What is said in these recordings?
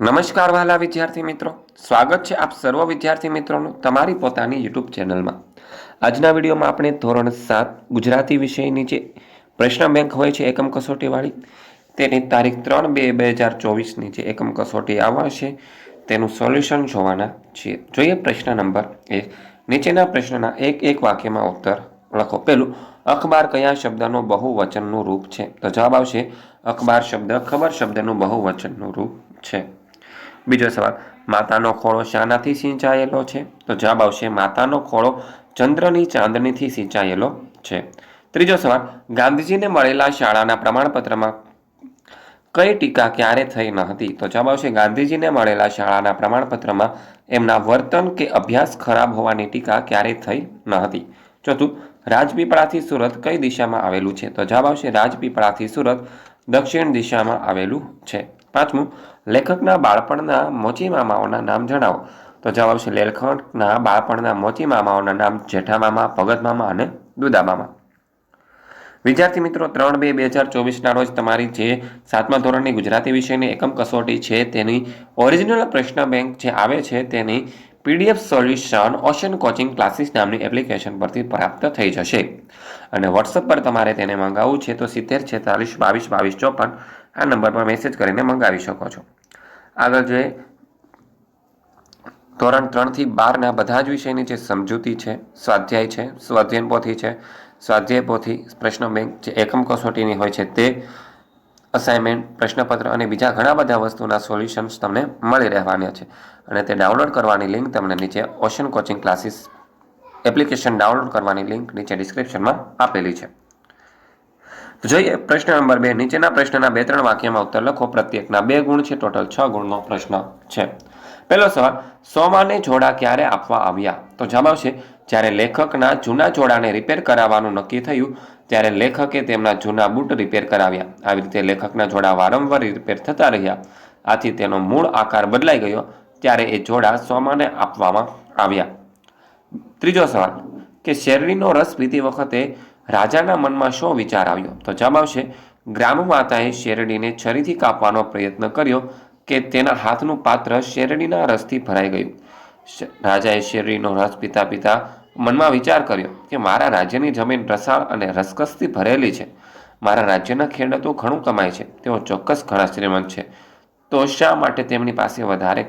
નમસ્કાર વહાલા વિદ્યાર્થી મિત્રો. સ્વાગત છે આપ સર્વ વિદ્યાર્થી મિત્રોનું તમારી પોતાની યુટ્યુબ ચેનલમાં. આજના વિડીયોમાં આપણે ધોરણ સાત ગુજરાતી વિષયની જે પ્રશ્ન બેંક હોય છે, એકમ કસોટીવાળી. તેની તારીખ ત્રણ બે બે હજાર ચોવીસની જે એકમ કસોટી આવશે તેનું સોલ્યુશન જોવાના છીએ. જોઈએ પ્રશ્ન નંબર એક નીચેના પ્રશ્નના એક એક વાક્યમાં ઉત્તર લખો. પેલું, અખબાર કયા શબ્દનો બહુવચનનું રૂપ છે? તો જવાબ આવશે, અખબાર શબ્દ ખબર શબ્દનું બહુવચનનું રૂપ છે. બીજો સવાલ, માતાનો ખોળો શાનાથી સિંચાયેલો છે? તો જવાબ આવશે, માતાનો ખોળો ચંદ્રની ચાંદનીથી સિંચાયેલો છે. ત્રીજો સવાલ, ગાંધીજીને મળેલા શાળાના પ્રમાણપત્રમાં કઈ ટીકા ક્યારે થઈ ન હતી? તો જવાબ આવશે, ગાંધીજીને મળેલા શાળાના પ્રમાણપત્રમાં એમના વર્તન કે અભ્યાસ ખરાબ હોવાની ટીકા ક્યારે થઈ ન હતી? ચોથું, રાજપીપળાથી સુરત કઈ દિશામાં આવેલું છે? તો જવાબ આવશે, રાજપીપળાથી સુરત દક્ષિણ દિશામાં આવેલું છે. પાંચમું લેખકના બાળપણના મોચી મામાઓના નામ જણાવો. તો જવાબ આવશે લેખકના બાળપણના મોચી મામાઓના નામ જેઠા મામા, ભગત મામા અને દુદા મામા. વિદ્યાર્થી મિત્રો, ત્રણ બે બે હજાર ચોવીસના રોજ તમારી જે સાતમા ધોરણની ગુજરાતી વિષયની એકમ કસોટી છે તેની ઓરિજિનલ પ્રશ્ન બેંક જે આવે છે તેની PDF solution Ocean coaching classes નામની એપ્લિકેશન પરથી પ્રાપ્ત થઈ જશે. અને વોટ્સઅપ પર તમારે તેને મંગાવવું છે તો સિત્તેર છેતાલીસ બાવીસ બાવીસ ચોપન આ નંબર પર મેસેજ કરીને મંગાવી શકો છો. આગળ જોઈએ. ધોરણ ત્રણથી બારના બધા જ વિષયની જે સમજૂતી છે, સ્વાધ્યાય છે સ્વાધ્યાયન પોથી છે, સ્વાધ્યાય પોથી પ્રશ્ન બેંક જે એકમ કસોટીની હોય છે તે અસાઇનમેન્ટ પ્રશ્નપત્ર અને બીજા ઘણા બધા વસ્તુના સોલ્યુશન્સ તમને મળી રહેવાના છે. અને તે ડાઉનલોડ કરવાની લિંક તમને નીચે Ocean coaching classes application download કરવાની લિંક નીચે ડિસ્ક્રિપ્શનમાં આપેલી છે. જોઈએ, પ્રશ્ન નંબર બે. નીચેના પ્રશ્નના બે ત્રણ વાક્યમાં ઉત્તર લખો. પ્રત્યેકના બે ગુણ છે, ટોટલ છ ગુણનો પ્રશ્ન છે. પહેલો સવાલ, સોમાને જોડા ક્યારે આપવા આવ્યા? તો જવાબ આવશે, જ્યારે લેખકના જૂના જોડાને રિપેર કરાવવાનું નક્કી થયું, ત્યારે લેખકે તેમના જૂના બૂટ રિપેર કરાવ્યા. આવી રીતે લેખકના જોડા વારંવાર રિપેર થતા રહ્યા. આથી તેનો મૂળ આકાર બદલાઈ ગયો, ત્યારે એ જોડા સોમાને આપવામાં આવ્યા. ત્રીજો સવાલ, કે શેરડીનો રસ પીતી વખતે રાજાના મનમાં શું વિચાર આવ્યો? તો જવાબ આવશે, ગ્રામ માતાએ શેરડીને છરીથી કાપવાનો પ્રયત્ન કર્યો કે તેના હાથનું પાત્ર શેરડીના રસથી ભરાઈ ગયું. રાજાએ શેરડીનો રસ પીતા પીતા મનમાં વિચાર કર્યો કે મારા રાજ્યની જમીન રસાળ અને રસકસથી ભરેલી છે. મારા રાજ્યના ખેડૂતો ઘણું કમાય છે. તેઓ ચોક્કસ ઘણા શ્રીમંત છે. તો શા માટે તેમની પાસે વધારે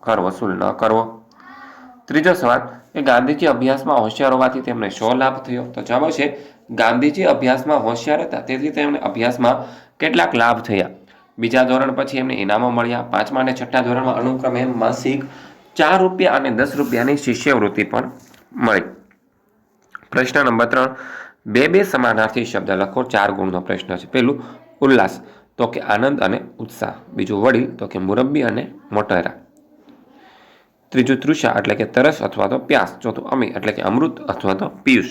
કર વસૂલ ન કરવો? ત્રીજો સવાલ કે ગાંધીજી અભ્યાસમાં હોશિયાર હોવાથી તેમને શો લાભ થયો? તો જવાબ છે ગાંધીજી અભ્યાસમાં હોશિયાર હતા. તેથી તેમને અભ્યાસમાં કેટલાક લાભ થયા. બીજા ધોરણ પછી એમને ઇનામો મળ્યા. પાંચમા અને છઠ્ઠા ધોરણમાં અનુક્રમે માસિક ચાર રૂપિયા અને દસ રૂપિયાની શિષ્યવૃત્તિ પણ મળી. પ્રશ્ન નંબર ત્રણ. બે બે સમાનાર્થી શબ્દ લખો. ચાર ગુણનો પ્રશ્ન છે. પેલું, ઉલ્લાસ, તો કે આનંદ અને ઉત્સાહ. બીજું, વડીલ, તો કે મુરબ્બી અને મોટેરા. ત્રીજું, તૃષા, એટલે કે તરસ અથવા તો પ્યાસ. ચોથું અમી એટલે કે અમૃત અથવા તો પિયુષ.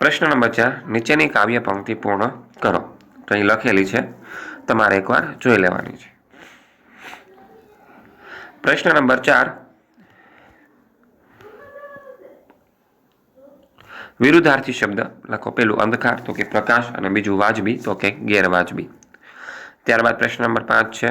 પ્રશ્ન નંબર ચાર, નીચેની કાવ્ય પંક્તિ પૂર્ણ કરો. તો અહીં લખેલી છે, તમારે એકવાર જોઈ લેવાની છે. પ્રશ્ન નંબર ચાર, વિરુદ્ધાર્થી શબ્દ લખો. પેલું અંધકાર, તો કે પ્રકાશ, અને બીજું વાજબી, તો કે ગેરવાજબી. ત્યારબાદ પ્રશ્ન નંબર પાંચ છે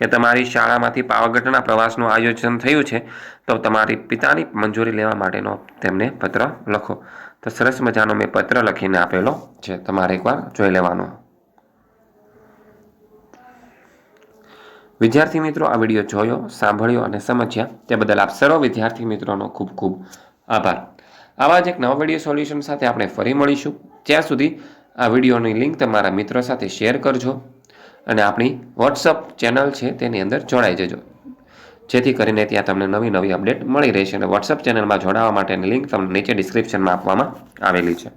કે તમારી શાળામાંથી પાવાગઢના પ્રવાસનું આયોજન થયું છે, તો તમારી પિતાની મંજૂરી લેવા માટેનો તેમને પત્ર લખો. તો સરસ મજાનો મેં પત્ર લખીને આપેલો છે. તમારે એકવાર જોઈ લેવાનો. વિદ્યાર્થી મિત્રો, આ વીડિયો જોયો, સાંભળ્યો અને સમજ્યા. તે બદલ આપ સર્વ વિદ્યાર્થી મિત્રોનો ખૂબ ખૂબ આભાર. આવા જ એક નવા વીડિયો સોલ્યુશન સાથે આપણે ફરી મળીશું. ત્યાં સુધી આ વિડીયોની લિંક તમારા મિત્રો સાથે શેર કરજો. અને આપણી વોટ્સઅપ ચેનલ છે તેની અંદર જોડાઈ જજો. જેથી કરીને ત્યાં તમને નવી નવી અપડેટ મળી રહેશે અને વોટ્સઅપ ચેનલમાં જોડાવા માટેની લિંક તમને નીચે ડિસ્ક્રિપ્શનમાં આપવામાં આવેલી છે.